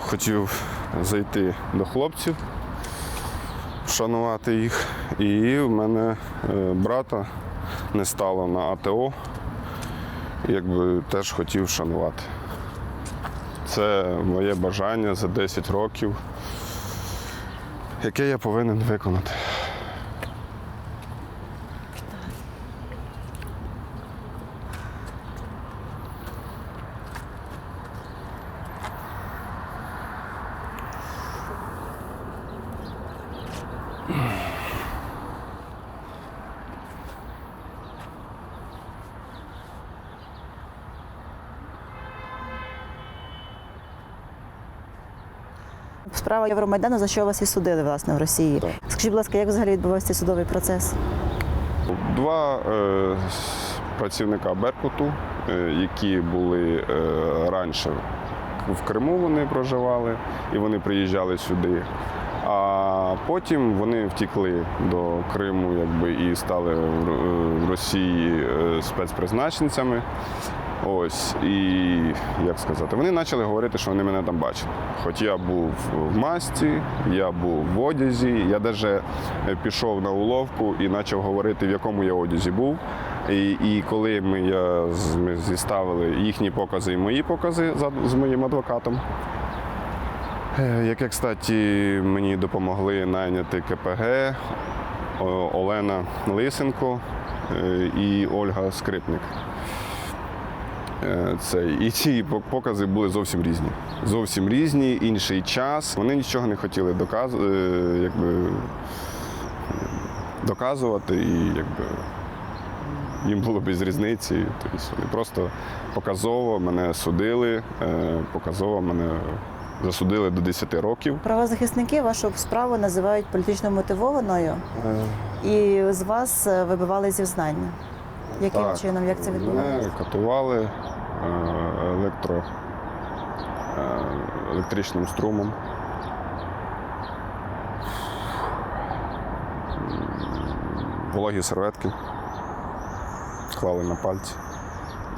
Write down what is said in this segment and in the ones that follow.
Хотів зайти до хлопців, вшанувати їх. І в мене е, брата не стало на АТО. Якби теж хотів шанувати. Це моє бажання за 10 років, яке я повинен виконати. Справа Євромайдану, за що вас і судили власне в Росії. Так. Скажіть, будь ласка, як взагалі відбувався цей судовий процес? Два е, працівника Беркуту, е, які були е, раніше в Криму, вони проживали і вони приїжджали сюди. А потім вони втікли до Криму якби, і стали в Росії е, спецпризначенцями. Ось, і як сказати, вони почали говорити, що вони мене там бачили. Хоч я був в масці, я був в одязі, я навіть пішов на уловку і почав говорити, в якому я одязі був. І, і коли ми, я, ми зіставили їхні покази і мої покази з моїм адвокатом, е, яке, кстати, мені допомогли найняти КПГ Олена Лисенко е, і Ольга Скрипник. Е, Це і ці покази були зовсім різні. Зовсім різні, інший час. Вони нічого не хотіли доказ... е, якби, доказувати, і якби, їм було без різниці. Тобто вони просто показово мене судили, е, показово мене засудили до 10 років. Правозахисники вашу справу називають політично мотивованою, і з вас вибивали зізнання. Яким Так. чином, як це відбувалося? Катували електро, е, електричним струмом. Вологі серветки клали на пальці.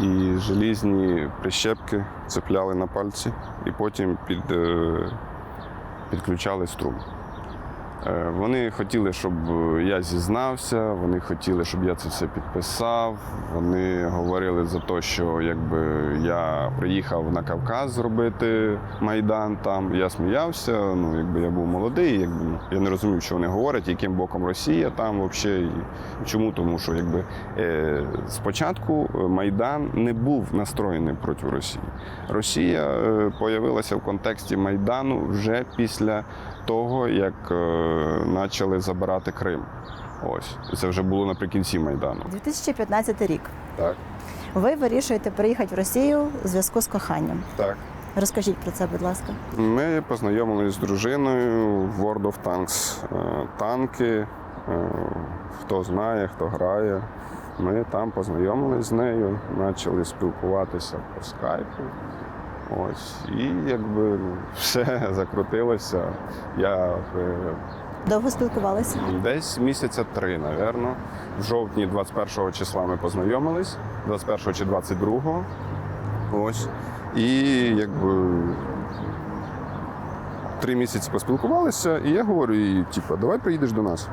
І желізні прищепки цепляли на пальці і потім під, е, підключали струм. Е, Вони хотіли, щоб я зізнався, вони хотіли, щоб я це все підписав. Вони говорили за те, що якби я приїхав на Кавказ зробити майдан там. Я сміявся. Ну якби я був молодий, якби ну, я не розумів, що вони говорять, яким боком Росія там взагалі. Чому? Тому що якби е, спочатку майдан не був настроєний проти Росії. Росія е, появилася в контексті майдану вже після того, як е, почали забирати Крим. Ось це вже було наприкінці майдану. 2015 рік. Так, Ви вирішуєте приїхати в Росію у зв'язку з коханням. так. Розкажіть про це, будь ласка. Ми познайомилися з дружиною в World of Tanks. Е, Танки, е, хто знає, хто грає. Ми там познайомилися з нею, почали спілкуватися по скайпу. Ось, і якби ну, все закрутилося. Я е, Довго спілкувалися? Десь місяця три, напевно. В жовтні 21 числа ми познайомились, 21 чи 22. Ось. І якби три місяці поспілкувалися, і я говорю їй, типу, давай приїдеш до нас.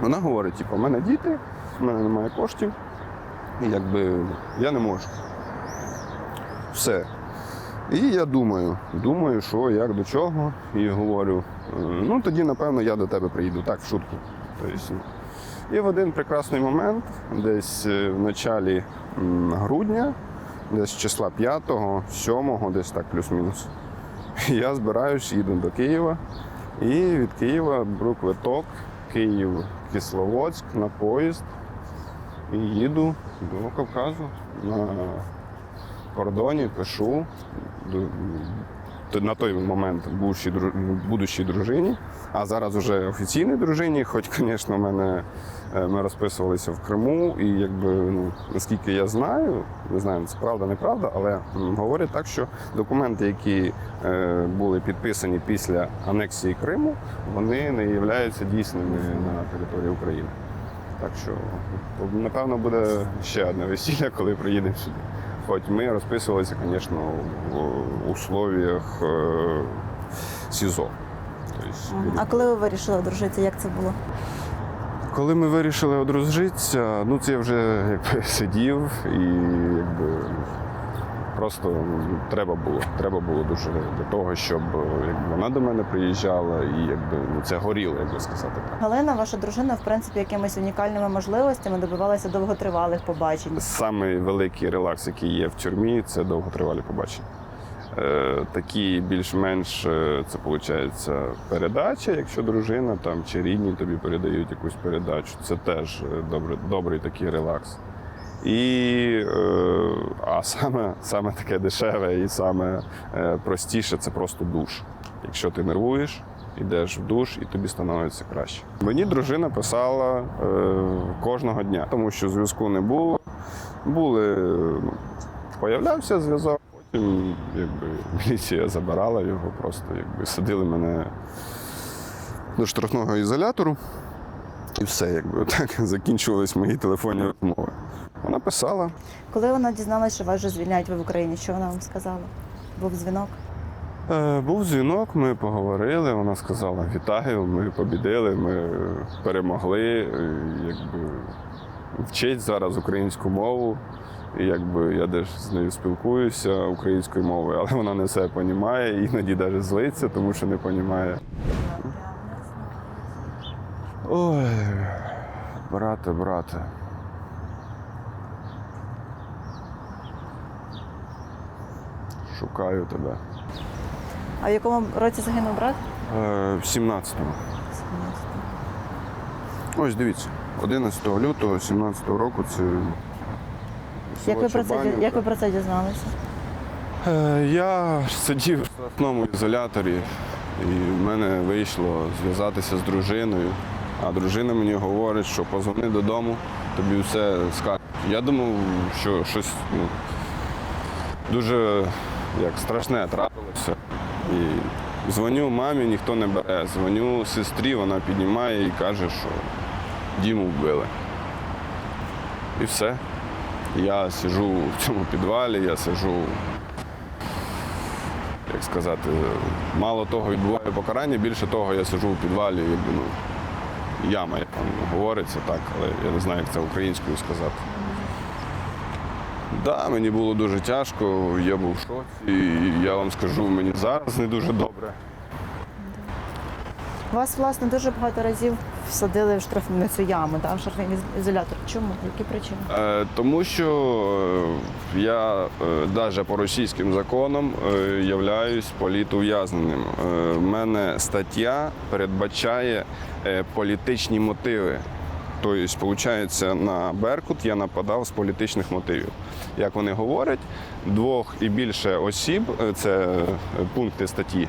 Вона говорить, типу, у мене діти, в мене немає коштів, і якби я не можу. Все. І я думаю, думаю, що як до чого, і говорю, «Е, ну тоді, напевно, я до тебе приїду, так, в шутку. Тобто, і в один прекрасний момент, десь е, в началі грудня, десь числа 5-го, 7-го, десь так плюс-мінус, я збираюсь, їду до Києва. І від Києва беру квиток, Київ, Кисловодськ на поїзд. І їду до Кавказу на кордоні, пишу на той момент бувшій будущій дружині, а зараз вже офіційній дружині, хоч, звісно, мене е, ми розписувалися в Криму, і якби ну наскільки я знаю, не знаю, це правда, неправда, але говорять так, що документи, які е, були підписані після анексії Криму, вони не являються дійсними на території України. Так що, напевно, буде ще одне весілля, коли приїдемо сюди. Хоч ми розписувалися, звісно, в условиях е, СІЗО. А коли ви вирішили одружитися, як це було? Коли ми вирішили одружитися, ну це я вже якби сидів і якби просто ну, треба було. Треба було дуже для того, щоб якби, вона до мене приїжджала і якби ну, це горіло, як би сказати так. Галина, ваша дружина, в принципі, якимись унікальними можливостями добивалася довготривалих побачень. Самий великий релакс, який є в тюрмі, це довготривалі побачення. Е, такі більш-менш е, це виходить передача, якщо дружина там чи рідні тобі передають якусь передачу. Це теж е, добре, добрий такий релакс. І, е, а саме, саме таке дешеве і саме е, простіше це просто душ. Якщо ти нервуєш, йдеш в душ і тобі становиться краще. Мені дружина писала е, кожного дня, тому що зв'язку не було. Були, ну, появлявся зв'язок, потім міліція забирала його, просто якби садили мене до штрафного ізолятору. І все, якби так закінчувались мої телефонні розмови. Вона писала. Коли вона дізналася, що вас вже звільняють ви в Україні, що вона вам сказала? Був дзвінок? Е, був дзвінок, ми поговорили. Вона сказала: вітаю, ми побідили, ми перемогли. е, Якби вчить зараз українську мову. І якби я теж з нею спілкуюся українською мовою, але вона не все розуміє, іноді навіть злиться, тому що не розуміє. Ой, брате, брате. Шукаю тебе. А в якому році загинув брат? Е, В 17-му. 17-му. Ось дивіться, 11 лютого 17-го року це. Як ви, про це, як ви про це дізналися? Е, Я сидів в штрафному ізоляторі, і в мене вийшло зв'язатися з дружиною. А дружина мені говорить, що позвони додому, тобі все скажуть. Я думав, що щось ну, дуже як страшне трапилося. І дзвоню мамі, ніхто не бере. Дзвоню сестрі, вона піднімає і каже, що Діму вбили. І все. Я сиджу в цьому підвалі, я сиджу, як сказати, мало того відбуваю покарання, більше того, я сиджу в підвалі, ну, яма, як там говориться так, але я не знаю, як це українською сказати. Так, да, мені було дуже тяжко, я був в шоці, і я вам скажу, мені зараз не дуже добре. Вас, власне, дуже багато разів всадили в штрафну не цю яму, да, в штрафний ізолятор. Чому? Які причини? Е, Тому що е, я навіть по російським законам е, являюсь політув'язненим. Е, мене стаття передбачає е, політичні мотиви. Тобто, виходить, на Беркут я нападав з політичних мотивів. Як вони говорять, двох і більше осіб, е, це пункти статті,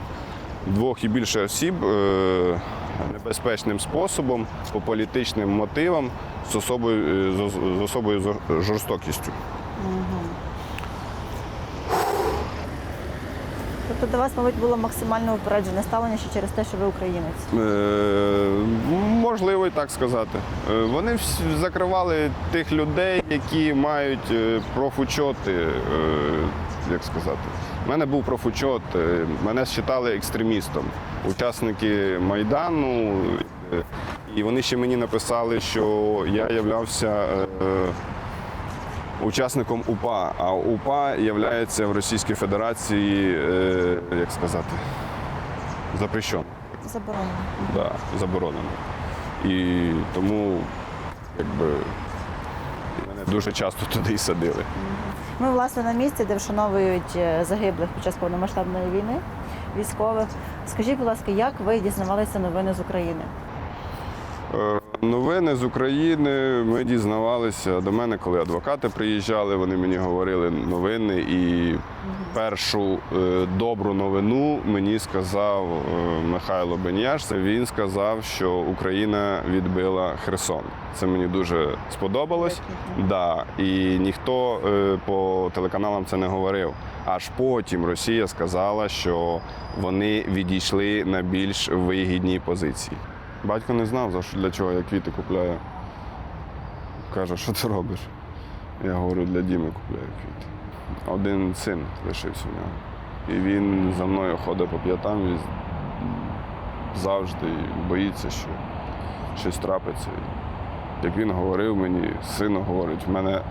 двох і більше осіб е, небезпечним способом, по політичним мотивам, з особою, е, з- особою жорстокістю. Тобто до вас, мабуть, було максимально упереджене ставлення ще через те, що ви українець. Е, можливо, і так сказати. Е, Вони закривали тих людей, які мають е, профучоти, е, як сказати. У мене був профучот, е, мене вважали екстремістом, учасники Майдану. І вони ще мені написали, що я являвся е, учасником УПА, а УПА є в Російській Федерації, е, як сказати, запрещеним. Заборонено. Да, заборонено. І тому якби мене дуже часто туди і садили. Ми, власне, на місці, де вшановують е, загиблих під час повномасштабної війни, військових. Скажіть, будь ласка, як ви дізнавалися новини з України? Е, Новини з України ми дізнавалися до мене, коли адвокати приїжджали, вони мені говорили новини. І першу е, добру новину мені сказав е, Михайло Беняш. Він сказав, що Україна відбила Херсон. Це мені дуже сподобалось. Да, і ніхто е, по телеканалам це не говорив. Аж потім Росія сказала, що вони відійшли на більш вигідній позиції. Батько не знав, за що для чого я квіти купляю. Каже, що ти робиш? Я говорю, для Діми купляю квіти. один син лишився в нього. І він за мною ходить по п'ятам і завжди боїться, що щось трапиться. Як він говорив мені, сину говорить, в мене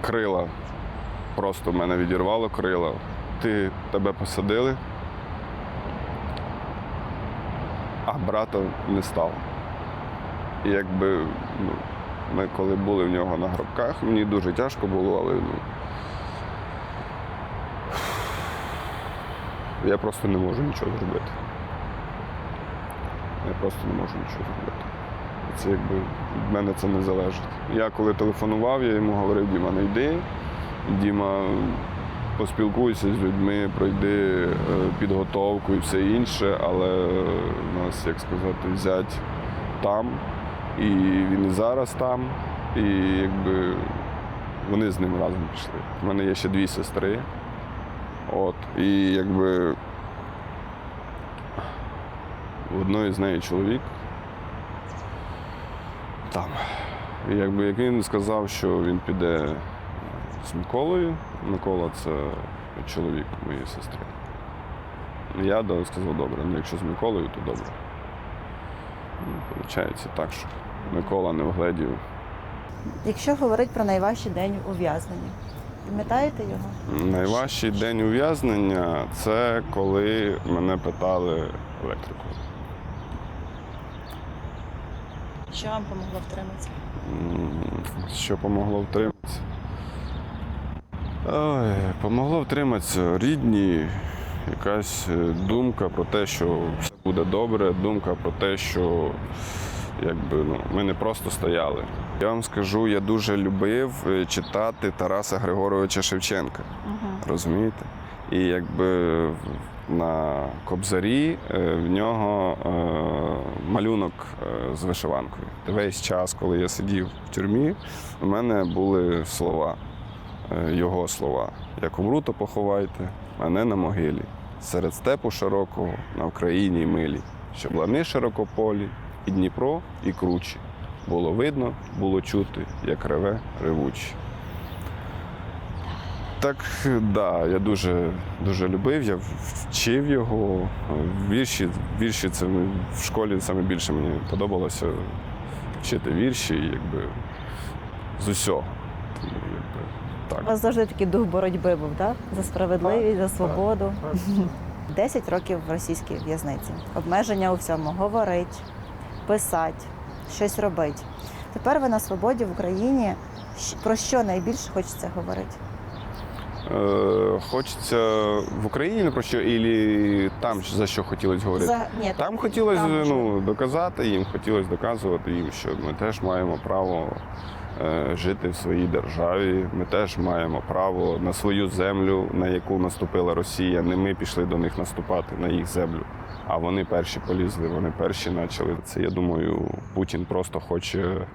крила, просто в мене відірвало крила. Ти тебе посадили, а брата не стало. І якби ну, ми коли були в нього на гробках, мені дуже тяжко було, але ну, я просто не можу нічого зробити. Я просто не можу нічого зробити. Це якби від мене це не залежить. Я коли телефонував, я йому говорив, Діма, не йди. Діма, поспілкуйся з людьми, пройди е, підготовку і все інше, але нас, як сказати, зять там, і він і зараз там, і якби вони з ним разом пішли. У мене є ще дві сестри. От, і якби у одної з неї чоловік там. І якби як він сказав, що він піде з Миколою, Микола це чоловік моєї сестри. Я сказав, добре, ну якщо з Миколою, то добре. Ну, Получається так, що Микола не вгледів. Якщо говорити про найважчий день ув'язнення, пам'ятаєте його? Найважчий день ув'язнення це коли мене питали електрику. Що вам допомогло втриматися? Що помогло втриматися? Ой, помогло втриматися рідні, якась е, думка про те, що все буде добре, думка про те, що якби, ну, ми не просто стояли. Я вам скажу, я дуже любив е, читати Тараса Григоровича Шевченка. Угу. Розумієте? І якби на кобзарі е, в нього е, малюнок з вишиванкою. Весь час, коли я сидів в тюрмі, у мене були слова, його слова. Як умру, то поховайте, мене на могилі. Серед степу широкого на Україні милі, щоб лани широкополі, і Дніпро, і кручі. Було видно, було чути, як реве ревучі. Так, да, я дуже, дуже любив, я вчив його. Вірші, вірші це в школі саме більше мені подобалося вчити вірші, якби з усього. Тому, якби, У так. вас завжди такий дух боротьби був, так? За справедливість, за Так, свободу. 10 років в російській в'язниці. Обмеження у всьому говорить, писати, щось робити. Тепер ви на свободі в Україні. Про що найбільше хочеться говорити? Е, хочеться в Україні про що, і там за що хотілося говорити. За... Ні, Там хотілося там ну, доказати їм, хотілося доказувати їм, що ми теж маємо право жити в своїй державі. Ми теж маємо право на свою землю, на яку наступила Росія. Не ми пішли до них наступати на їх землю. А вони перші полізли, вони перші почали. Це я думаю, Путін просто хоче,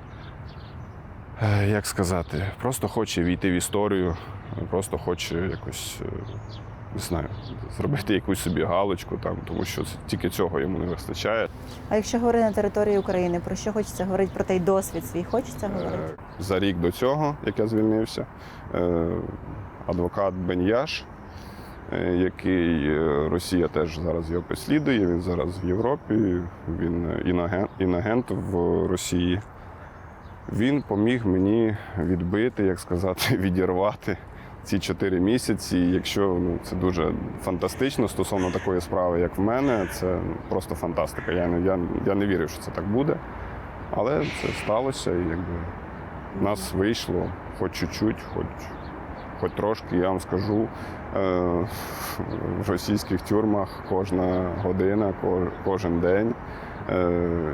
е, як сказати, просто хоче війти в історію, просто хоче якось. Не знаю, зробити якусь собі галочку там, тому що тільки цього йому не вистачає. А якщо говорити на території України, про що хочеться говорити? Про той досвід свій хочеться говорити? Е, За рік до цього, як я звільнився, е, адвокат Беньяш, е, який Росія теж зараз його переслідує, він зараз в Європі, він інагент, інагент в Росії. Він поміг мені відбити, як сказати, відірвати ці чотири місяці. Якщо ну, це дуже фантастично стосовно такої справи, як в мене, це ну, просто фантастика. Я не, я, я не вірив, що це так буде. Але це сталося, і якби в нас вийшло хоч чуть-чуть, хоч, хоч трошки, я вам скажу. Е, в російських тюрмах кожна година, кожен день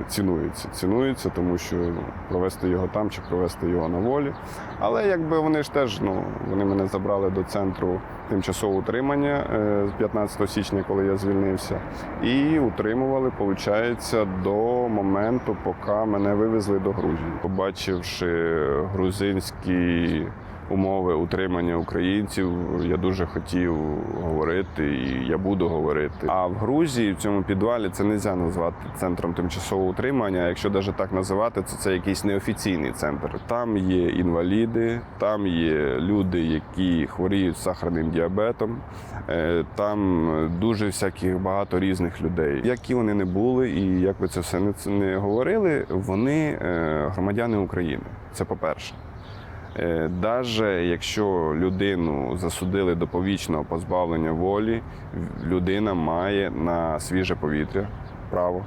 цінується. Цінується, тому що ну, провести його там чи провести його на волі. Але якби вони ж теж, ну, вони мене забрали до центру тимчасового утримання е, з 15 січня, коли я звільнився, і утримували, виходить, до моменту, поки мене вивезли до Грузії. Побачивши грузинські умови утримання українців. Я дуже хотів говорити, і я буду говорити. А в Грузії в цьому підвалі це не можна назвати центром тимчасового утримання. Якщо навіть так називати, то це якийсь неофіційний центр. Там є інваліди, там є люди, які хворіють сахарним діабетом. Е, Там дуже всяких багато різних людей. Які вони не були, і як ви це все не, говорили, вони е, громадяни України. Це по-перше. Е, Даже якщо людину засудили до повічного позбавлення волі, людина має на свіже повітря право.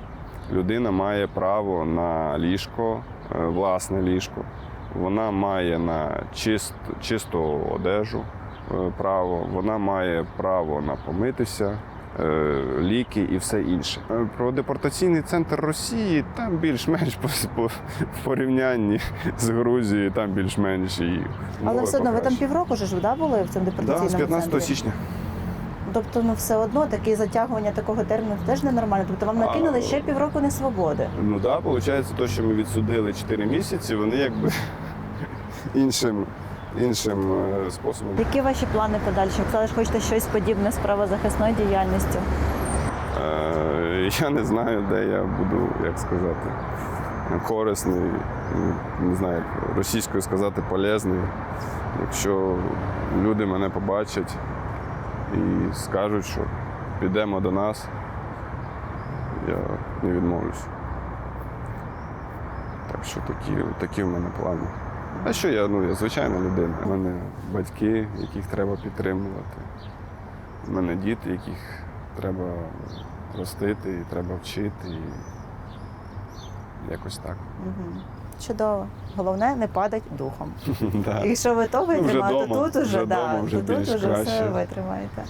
Людина має право на ліжко, е, власне ліжко. Вона має на чист, чисту одежу е, право, вона має право на помитися, е, ліки і все інше. Е, Про депортаційний центр Росії там більш-менш по, по, в порівнянні з Грузією, там більш-менш і Але все одно ви там півроку ж да, були в цьому Да, депортаційному з 15 центрі? січня. Тобто, ну все одно таке затягування такого терміну теж ненормально. Тобто вам накинули А, ще півроку несвободи. Ну так, да, виходить, то, що ми відсудили 4 місяці, вони якби іншим, іншим е, способом. Які ваші плани подальші? Сказали, що хочете щось подібне з правозахисною діяльністю. Е, Я не знаю, де я буду, як сказати, корисний, не знаю, російською сказати, полезний. Якщо люди мене побачать і скажуть, що підемо до нас, я не відмовлюсь. Так що такі, такі в мене плани. А що я, ну, я звичайна людина. У мене батьки, яких треба підтримувати. У мене діти, яких треба ростити, і треба вчити. І якось так. Угу. Чудово. Головне не падать духом. Якщо ви то Ну, вже витримаєте, дома, тут уже, вже да, то тут уже все витримаєте.